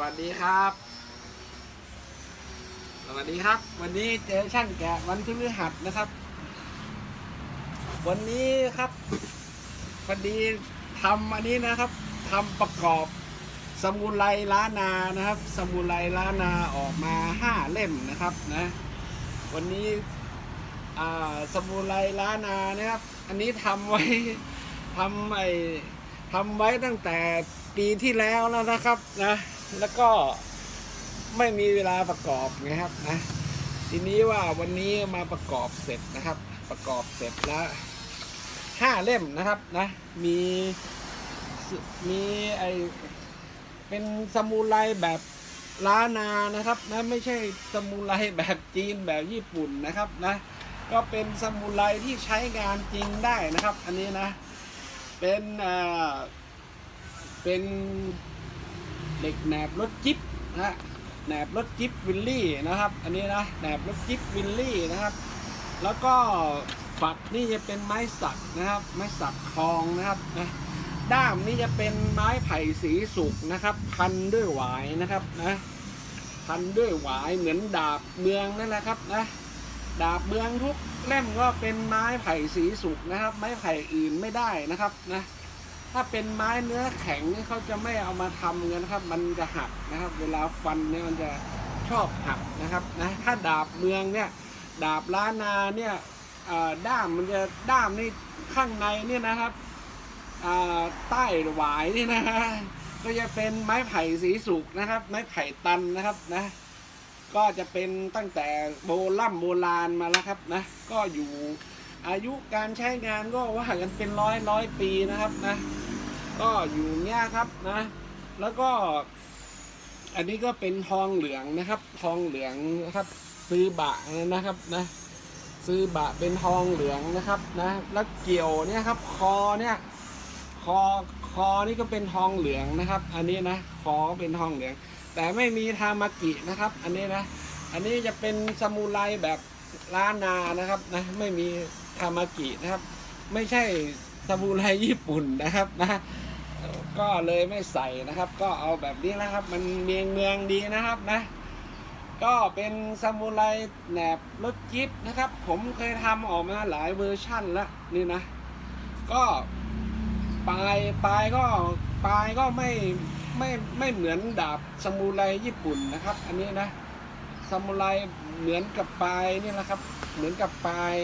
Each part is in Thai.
วัสดีครับ สวัสดีครับ วันนี้เจอช่างแกะวันพฤหัสนะครับ วันนี้ครับพอดีทำอันนี้นะครับทำประกอบสมุนไรล้านนานะครับ สมุนไรล้านนาออกมาห้าเล่มนะครับนะวันนี้สมุนไรล้านนานะครับ อันนี้ทำไว้ทำไอ้ทำไว้ตั้งแต่ปีที่แล้วแล้วนะครับนะ แล้วก็ไม่มีเวลาประกอบไงครับนะ ทีนี้ว่าวันนี้มาประกอบเสร็จนะครับ ประกอบเสร็จแล้วห้าเล่มนะครับนะ มีมีไอเป็นสมุไรแบบล้านานะครับนะไม่ใช่สมุไรแบบจีนแบบญี่ปุ่นนะครับนะ ก็เป็นสมุไรที่ใช้งานจริงได้นะครับ อันนี้นะ เป็นอ่าเป็น เหล็กแหนบรถจิ๊บนะแหนบรถจิ๊บวิลลี่นะครับ อันนี้นะแหนบรถจิ๊บวิลลี่นะครับ แล้วก็ฝักนี่จะเป็นไม้สักนะครับ ไม้สักทองนะครับนะด้ามนี่จะเป็นไม้ไผ่สีสุกนะครับ พันด้วยหวายนะครับนะพันด้วยหวายเหมือนดาบเมืองนั่นแหละครับนะดาบเมืองทุกเล่มก็เป็นไม้ไผ่สีสุกนะครับ ไม้ไผ่อื่นไม่ได้นะครับนะ ถ้าเป็นไม้เนื้อแข็งนี่เขาจะไม่เอามาทำกันนะครับ มันจะหักนะครับ เวลาฟันเนี่ยมันจะชอบหักนะครับนะถ้าดาบเมืองเนี่ยดาบล้านนาเนี่ยด้ามมันจะด้ามนี่ข้างในเนี่ยนะครับใต้หวายนี่นะฮะก็จะเป็นไม้ไผ่สีสุกนะครับ ไม้ไผ่ตันนะครับนะ ก็จะเป็นตั้งแต่โบราณโบราณมาแล้วครับนะ ก็อยู่อายุการใช้งานก็ว่ากันเป็นร้อยร้อยปีนะครับนะ ก็อยู่เนี้ยครับนะ แล้วก็ อันนี้ก็เป็นทองเหลืองนะครับ ทองเหลืองนะครับ ซื้อบะนะครับนะซื้อบะเป็นทองเหลืองนะครับนะ แล้วเกี่ยวเนี่ยครับ คอเนี่ย คอคอนี่ก็เป็นทองเหลืองนะครับ อันนี้นะคอเป็นทองเหลือง แต่ไม่มีทามากินะครับ อันนี้นะ อันนี้จะเป็นซามูไรแบบล้านนานะครับนะไม่มีทามากินะครับ ไม่ใช่ซามูไรญี่ปุ่นนะครับนะ ก็เลยไม่ใส่นะครับ ก็เอาแบบนี้นะครับ มันเมียงเมืองดีนะครับนะ ก็เป็นซามูไรแหนบรถจิ๊บนะครับ ผมเคยทำออกมาหลายเวอร์ชั่นแล้วนี่นะ ก็ปลายปลายก็ปลายก็ไม่ไม่ไม่เหมือนดาบซามูไรญี่ปุ่นนะครับ อันนี้นะซามูไรเหมือนกับปลายนี่แหละครับ เหมือนกับปลาย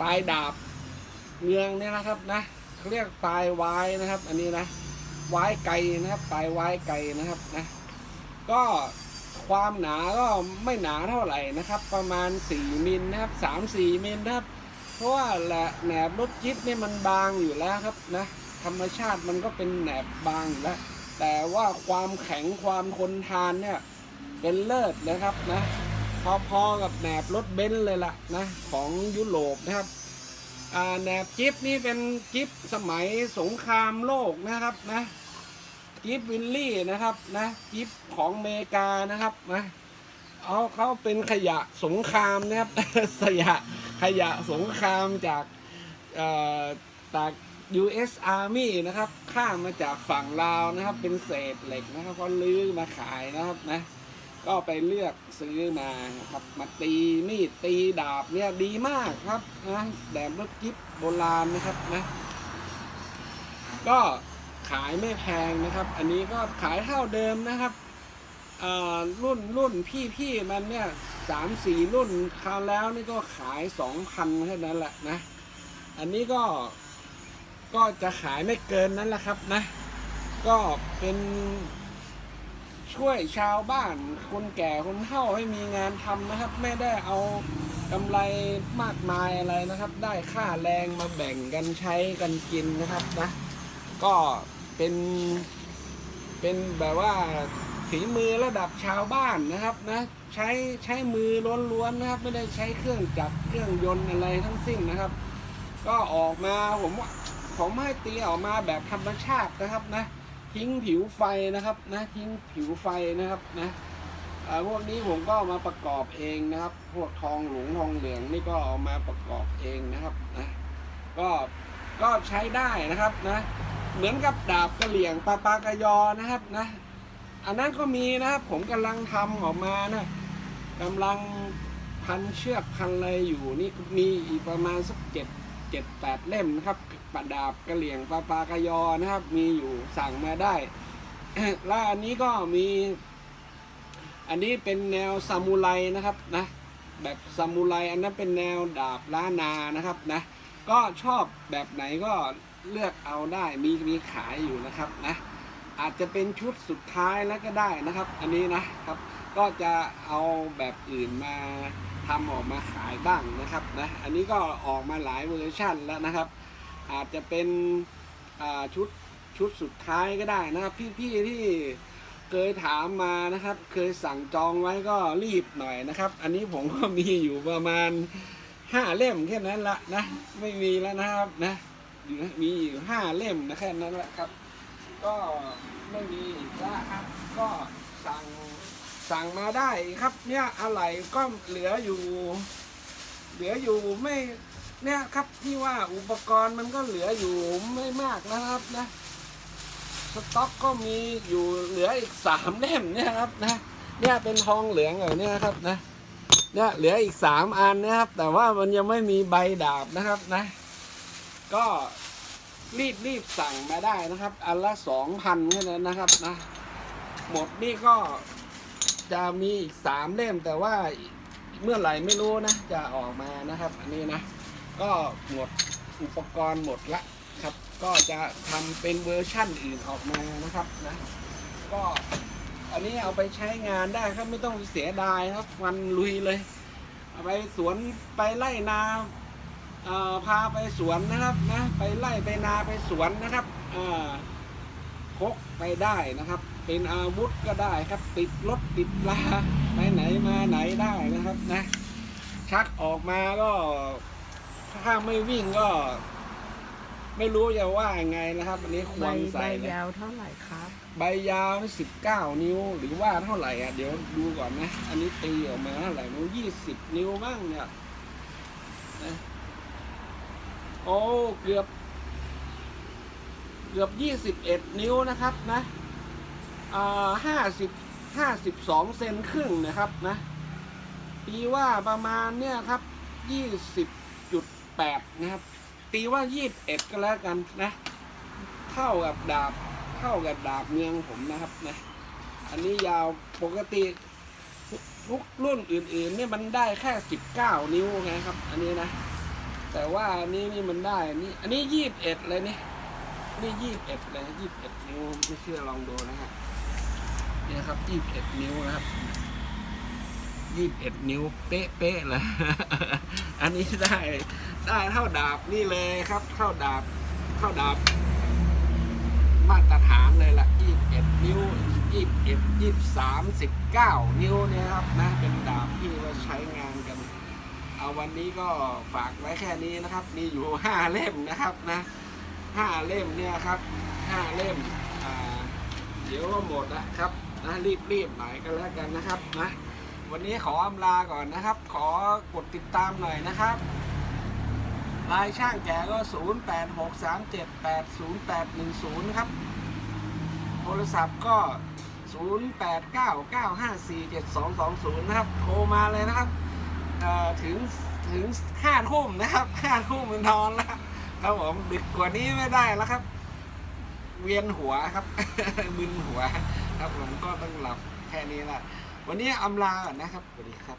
ปลายดาบเมืองเนี่ยนะครับนะเรียกปลายวายนะครับ อันนี้นะ วายไก่นะครับปลายวายไก่นะครับนะก็ความหนาก็ไม่หนาเท่าไหร่นะครับ ประมาณ 4มิลนะครับ3-4มิลนะครับ เพราะว่าแหละแหนบรถจิ๊บเนี่ยมันบางอยู่แล้วครับนะธรรมชาติมันก็เป็นแหนบบางอยู่แล้ว แต่ว่าความแข็งความทนทานเนี่ยเป็นเลิศนะครับนะพอๆกับแหนบรถเบนซ์เลยล่ะนะของยุโรปนะครับ แหนบจิ๊บนี่เป็นจิ๊บสมัยสงครามโลกนะครับนะจิ๊บวิลลี่นะครับนะจิ๊บของอเมริกานะครับนะเอาเขาเป็นขยะสงครามนะครับขยะขยะสงครามจากอ่อจาก U.S. Army นะครับ ข้ามมาจากฝั่งลาวนะครับ เป็นเศษเหล็กนะครับก็ลื้อมาขายนะครับนะ ก็ไปเลือกซื้อมาครับมาตีมีดตีดาบเนี่ยดีมากครับนะแดมรถจิ๊บโบราณนะครับนะ ก็ขายไม่แพงนะครับ อันนี้ก็ขายเท่าเดิมนะครับอ่ารุ่นรุ่นพี่พี่มันเนี่ยสามสี่รุ่นคราวแล้วนี่ก็ขายสองพันแค่นั้นแหละนะ อันนี้ก็ก็จะขายไม่เกินนั้นแหละครับนะ ก็เป็น ช่วยชาวบ้านคนแก่คนเฒ่าให้มีงานทำนะครับ ไม่ได้เอากำไรมากมายอะไรนะครับ ได้ค่าแรงมาแบ่งกันใช้กันกินนะครับนะ ก็เป็นเป็นแบบว่าฝีมือระดับชาวบ้านนะครับนะ ใช้ใช้มือล้วนๆนะครับ ไม่ได้ใช้เครื่องจักรเครื่องยนต์อะไรทั้งสิ้นนะครับ ก็ออกมาผมว่าผมให้ตีออกมาแบบธรรมชาตินะครับนะ ทิ้งผิวไฟนะครับนะทิ้งผิวไฟนะครับนะพวกนี้ผมก็เอามาประกอบเองนะครับ พวกทองหลวงทองเหลืองนี่ก็เอามาประกอบเองนะครับนะก็ก็ใช้ได้นะครับนะเหมือนกับดาบกระเหลี่ยงปลาปากระยอนะครับนะอันนั้นก็มีนะครับผมกำลังทำออกมานะกำลังพันเชือกพันอะไรอยู่นี่มีอีกประมาณสักเจ็ดเจ็ดแปดเล่มนะครับ ประดาบกระเหลี่ยงปลาปลากระยอนะครับ มีอยู่สั่งมาได้ แล้วอันนี้ก็มี อันนี้เป็นแนวซามูไรนะครับนะแบบซามูไรอันนั้นเป็นแนวดาบล้านนานะครับนะก็ชอบแบบไหนก็เลือกเอาได้มีมีขายอยู่นะครับนะอาจจะเป็นชุดสุดท้ายแล้วก็ได้นะครับ อันนี้นะครับ ก็จะเอาแบบอื่นมาทำออกมาขายบ้างนะครับนะอันนี้ก็ออกมาหลายเวอร์ชั่นแล้วนะครับ อาจจะเป็นชุดชุดสุดท้ายก็ได้นะครับ พี่ๆที่เคยถามมานะครับ เคยสั่งจองไว้ก็รีบหน่อยนะครับ อันนี้ผมก็มีอยู่ประมาณห้าเล่มแค่นั้นละนะ ไม่มีแล้วนะครับนะมีอยู่ห้าเล่มนะแค่นั้นละครับ ก็ไม่มีแล้วครับ ก็สั่งสั่งมาได้ครับ เนี่ยอะไรก็เหลืออยู่ เหลืออยู่ไม่ เนี่ยครับที่ว่าอุปกรณ์มันก็เหลืออยู่ไม่มากนะครับนะสต็อกก็มีอยู่เหลืออีกสามเล่มเนี่ยครับนะเนี่ยเป็นทองเหลืองเหรอเนี่ยครับนะเนี่ยเหลืออีกสามอันนะครับ แต่ว่ามันยังไม่มีใบดาบนะครับนะ ก็รีบรีบสั่งมาได้นะครับ อันละสองพันแค่นั้นนะครับนะ หมดนี่ก็จะมีอีกสามเล่มแต่ว่าเมื่อไหร่ไม่รู้นะ จะออกมานะครับ อันนี้นะ ก็หมดอุปกรณ์หมดละครับ ก็จะทำเป็นเวอร์ชั่นอื่นออกมานะครับนะก็อันนี้เอาไปใช้งานได้ครับไม่ต้องเสียดายครับฟันลุยเลยเอาไปสวนไปไล่นาพาไปสวนนะครับนะไปไล่ไปนาไปสวนนะครับพกไปได้นะครับ เป็นอาวุธก็ได้ครับ ติดรถติดลาไปไหนมาไหนได้นะครับนะชักออกมาก็ ถ้าไม่วิ่งก็ ไม่รู้จะว่ายังไงนะครับ อันนี้คใบวรใบใส่เลยยาวเท่าไหร่ครับ ใบยาวสิบเก้านิ้ว หรือว่าเท่าไหร่อะเดี๋ยวดูก่อนนะ อันนี้ตีออกมาเท่าไหร่นู้ยี่สิบนิ้วบ้างเนี่ยนะโอ้เกือบ เกือบยี่สิบเอ็ดนิ้วนะครับนะอ่าห้าสิบห้าสิบสองเซนครึ่งนะครับนะตีว่าประมาณเนี่ยครับยี่สิบจุด แปดนะครับ ตีว่ายี่สิบเอ็ดก็แล้วกันนะ เท่ากับดาบเท่ากับดาบเมืองผมนะครับนะอันนี้ยาวปกติทุกรุ่นอื่นๆเนี่ยมันได้แค่สิบเก้านิ้วไงครับ อันนี้นะ แต่ว่าอันนี้นี่มันได้นนี้อันนี้ยี่สิบเอ็ดเลยนี่นี่ยี่สิบเอ็ดเลยยี่สิบเอ็ดนิ้วไม่เชื่อลองดูนะครับเนี่ยครับยี่สิบเอ็ดนิ้วนะครับ ยี่สิบเอ็ดนิ้วเป๊ะเป๊ะๆเลย อันนี้ได้ได้เท่าดาบนี่เลยครับ เท่าดาบเท่าดาบ มาตรฐานเลยละ21นิ้ว21 23 19นิ้วเนี่ยครับนะเป็นดาบที่เราใช้งานกัน เอาวันนี้ก็ฝากไว้แค่นี้นะครับ มีอยู่5เล่มนะครับนะ5เล่มเนี่ยครับ5เล่มเดี๋ยวก็หมดนะครับนะรีบๆหน่อยก็แล้วกันนะครับนะ วันนี้ขออำลาก่อนนะครับ ขอกดติดตามหน่อยนะครับลายช่างแก่ก็ 0 8 6 3 7 8 0 8 1 0ครับ โทรศัพท์ก็ 0 8 9 9 5 4 7 2 2 0 นะครับ โทรมาเลยนะครับถึงถึง5ทุ่มนะครับ5ทุ่มมันนอนแล้วครับผมดึกกว่านี้ไม่ได้แล้วครับ เวียนหัวครับมึนหัว ครับผมก็ต้องหลับแค่นี้แหละ วันนี้อำลาก่อนนะครับสวัสดีครับ